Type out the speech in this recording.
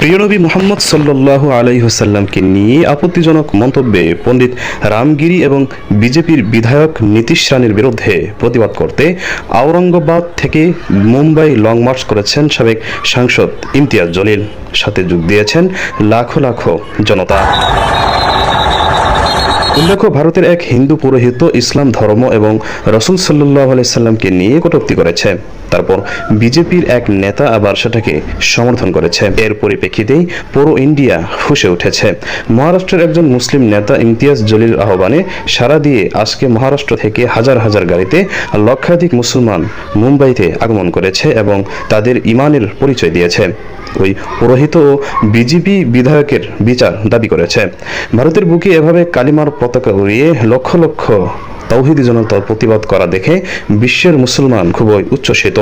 প্রিয়নবী মোহাম্মদ সাল্লাহ আলাইহসাল্লামকে নিয়ে আপত্তিজনক মন্তব্যে পণ্ডিত রামগিরি এবং বিজেপির বিধায়ক নীতিশ রানীর বিরুদ্ধে প্রতিবাদ করতে আওরঙ্গাবাদ থেকে মুম্বাই লং মার্চ করেছেন সাবেক সাংসদ ইমতিয়াজ জলিল। সাথে যোগ দিয়েছেন লাখো লাখো জনতা। উল্লেখ্য, ভারতের এক হিন্দু পুরোহিত ইসলাম ধর্ম এবং রসুল সাল্লাহ আলাইসাল্লামকে নিয়ে কটূক্তি করেছে। তারপর বিজেপির এক নেতা আবার সেটাকে সমর্থন করেছে। এর পরিপ্রেক্ষিতেই পুরো ইন্ডিয়া ফুসে উঠেছে। মহারাষ্ট্রের একজন মুসলিম নেতা ইমতিয়াজ জলিল আহ্বানে সারা দিয়ে আজকে মহারাষ্ট্র থেকে হাজার হাজার গাড়িতে লক্ষাধিক মুসলমান মুম্বাইতে আগমন করেছে এবং তাদের ইমানের পরিচয় দিয়েছে। ওই পুরোহিত ও বিজেপি বিধায়কের বিচার দাবি করেছে। ভারতের বুকে এভাবে কালিমার পতাকা উড়িয়ে লক্ষ লক্ষ তৌহিদি জনতার প্রতিবাদ করা দেখে বিশ্বের মুসলমান খুবই উচ্ছ্বসিত।